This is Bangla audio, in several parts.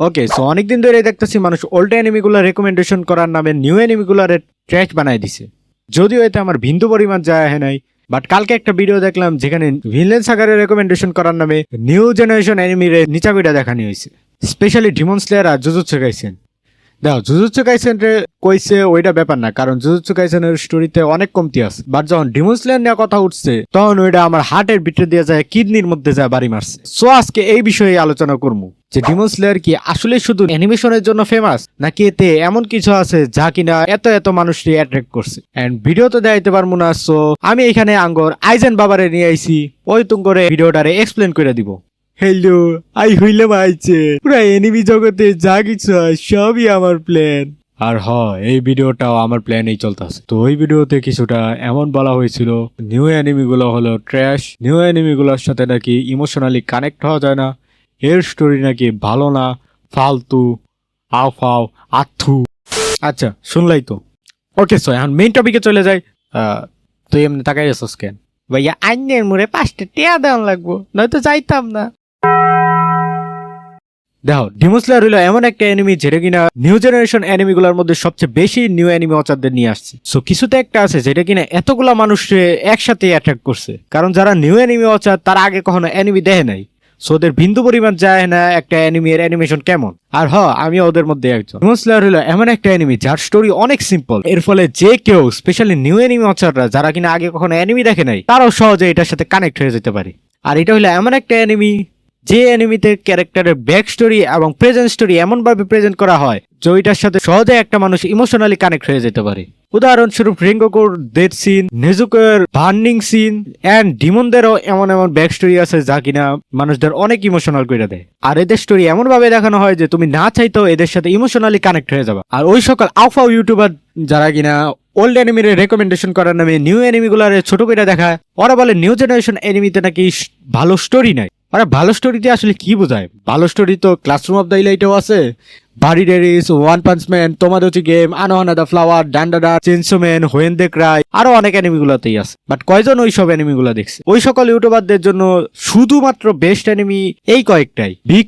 ওকে সো অনেকদিন ধরে দেখতেছি মানুষ ওল্ড এনিমিগুলো রেকমেন্ডেশন করার নামে নিউ এনিমিগুলোর ট্র্যাক বানাই দিছে। যদিও এতে আমার ভিন্দু পরিমাণ যায় হয় নাই বাট কালকে একটা ভিডিও দেখলাম যেখানে ভিলেন সাগারের রেকমেন্ডেশন করার নামে নিউ জেনারেশন এনিমির নিচা ভিডিও দেখানি হয়েছে। স্পেশালি ডিমন স্লেয়ার আর গাইছেন দেখো জুজুৎসু কাইসেন রে কইছে ওইটা ব্যাপার না, কারণ জুজুৎসু কাইসেনের স্টোরিতে অনেক কমতি আছে। বাট যখন ডিমন স্লেয়ার নিয়ে কথা উঠছে, তখন ওইটা আমার হার্টের ভিতরে দিয়ে যায় কিডনির মধ্যে যায়, বাড়ি মারছে। সো আজকে এই বিষয়ে আলোচনা করব, যে ডিমন স্লেয়ার কি আসলে শুধু অ্যানিমেশনের জন্য ফেমাস নাকি এতে এমন কিছু আছে যা কিনা এত এত মানুষকে অ্যাট্রাক্ট করছে? এন্ড ভিডিও তো দেখাইতে পারব না সো আমি এখানে আঙ্গর আইজেন বাবারে নিয়ে আইছি, ওই তুম করে ভিডিওটারে এক্সপ্লেন করে দিব। হ্যালো আই হইলাম আইছে পুরা এনিমি জগতে যা কিছু হয় সবই আমার প্ল্যান আর হ, এই ভিডিওটাও আমার প্ল্যানেই চলতেছে। তো ওই ভিডিওতে কিছুটা এমন বলা হয়েছিল নিউ এনিমি গুলো হলো ট্র্যাশ নিউ এনিমি গুলোর সাথে নাকি ইমোশনালি কানেক্ট হওয়া যায় না। এর স্টোরি নাকি ভালো না, ফালতু, আও ফাও, আথু। আচ্ছা শুনলাই তো। ওকে সো এখন মেইন টপিকে চলে যাই। তুই এমনি তাকাই রেছস কেন? ভাইয়া, আইনের মুড়ে পাঁচটা টিয়া দেওয়ান লাগবো, নয়তো যাইতাম না। দেখো ডিমোসলার হইল এমন একটা এনিমি যেটা কিনা নিউ জেনারেশন এনিমি গুলার মধ্যে সবচেয়ে বেশি নিউ এনিমি অচারদের নিয়ে আসছে। সো কিছুতে একটা আছে যেটা কিনা এতগুলা মানুষকে একসাথে অ্যাট্রাক্ট করছে। কারণ যারা নিউ এনিমি অচার তারা আগে কখনো এনিমি দেখে নাই। সো ওদের বিন্দু পরিমাণ যায় না একটা এনিমি এর অ্যানিমেশন কেমন। আর হ আমি ওদের মধ্যে একজন। ডিমোসলার হলো এমন একটা অ্যানিমি যার স্টোরি অনেক সিম্পল এর ফলে যে কেউ স্পেশালি নিউ এনিমি অচাররা যারা কিনা আগে কখনো অ্যানিমি দেখে নাই, তারাও সহজে এটার সাথে কানেক্ট হয়ে যেতে পারে। আর এটা হলো এমন একটা এনিমি যে এনিমিতে ক্যারেক্টারের ব্যাক স্টোরি এবং প্রেজেন্ট স্টোরি এমন ভাবে প্রেজেন্ট করা হয় যে ওইটার সাথে সহজে একটা মানুষ ইমোশনালি কানেক্ট হয়ে যেতে পারে। উদাহরণস্বরূপ রিঙ্গোকোর ডেথ সিন, নেজুকের বার্নিং সিন, অ্যান্ড ডিমনদেরও এমন এমন ব্যাক স্টোরি আছে যা কিনা মানুষদের অনেক ইমোশনাল করে দেয়। আর এদের স্টোরি এমনভাবে দেখানো হয় যে তুমি না চাইতেও এদের সাথে ইমোশনালি কানেক্ট হয়ে যাবে। আর ওই সকল আউফাও ইউটিউবার যারা কিনা ওল্ড এনিমির রেকমেন্ডেশন করার নামে নিউ এনিমিগুলারে ছোট করে দেখায়, ওরা বলে নিউ জেনারেশন এনিমিতে নাকি ভালো স্টোরি নাই। ওরা ভালো স্টোরিতে আসলে কি বোঝায়? ভালো স্টোরি তো ক্লাসরুম অফ দ্য ইলাইটেও আছে বাড়ি ডেরিস one punch man তোমাদোচি game Anohana the flower Dandadan chainsaw man when they cry আরও অনেক এনিমিগুলোতেই আছে। বাট কয়জন ওই সব এনিমিগুলো দেখছে? ওই সকল ইউটিউবারদের জন্য শুধুমাত্র বেস্ট এনিমি এই কয়েকটাই। Big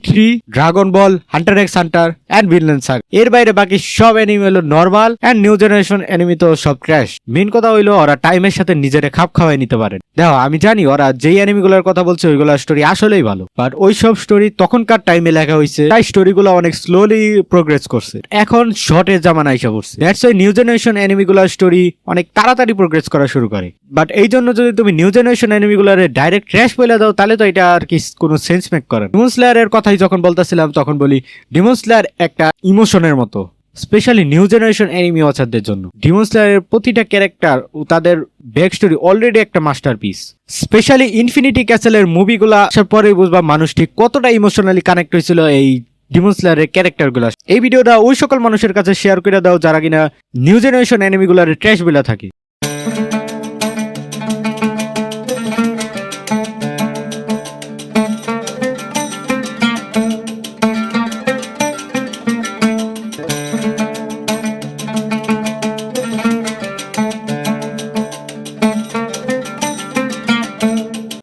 dragon ball hunter X hunter and villain saga এর বাইরে বাকি সব এনিমি হলো normal and new generation anime তো সব ক্র্যাশ মেন কথা হইল, ওরা টাইমের সাথে নিজেরে খাপ খাওয়াই নিতে পারেন দেখো, আমি জানি ওরা যেই এনিমিগুলোর কথা বলছে, ওইগুলোর স্টোরি আসলেই ভালো। বাট ওই সব স্টোরি তখনকার টাইমে লেখা হয়েছে তাই স্টোরিগুলো অনেক স্লোলি প্রোগ্রেস করছে। এখন শর্টের জামানা এসে পড়ছে। দ্যাটস ওয়াই নিউ জেনারেশন এনিমিগুলোর স্টোরি অনেক তাড়াতাড়ি প্রোগ্রেস করা শুরু করে। বাট এই জন্য যদি তুমি নিউ জেনারেশন এনিমিগুলোর ডাইরেক্ট ক্র্যাশ বলে দাও, তাহলে তো এটা আর কি কোনো সেন্স মেক করে ডিমন স্লেয়ারের কথাই যখন বলতেছিলাম, তখন বলি ডিমন স্লেয়ার একটা ইমোশনের মতো স্পেশালি নিউ জেনারেশন এনিমি ওয়াচারদের জন্য। ডিমন স্লেয়ারের প্রতিটা ক্যারেক্টার ও তাদের ব্যাক স্টোরি অলরেডি একটা মাস্টারপিস স্পেশালি ইনফিনিটি ক্যাসেলের মুভিগুলো আসার পরে বুঝবা মানুষ ঠিক কতটা ইমোশনালি কানেক্ট হয়েছিল এই ডিমন স্লেয়ারের ক্যারেক্টারগুলো। এই ভিডিওটা ওই সকল মানুষের কাছে শেয়ার করে দাও যারা কিনা নিউ জেনারেশন এনিমিগুলার ট্র্যাশ বেলা থাকে।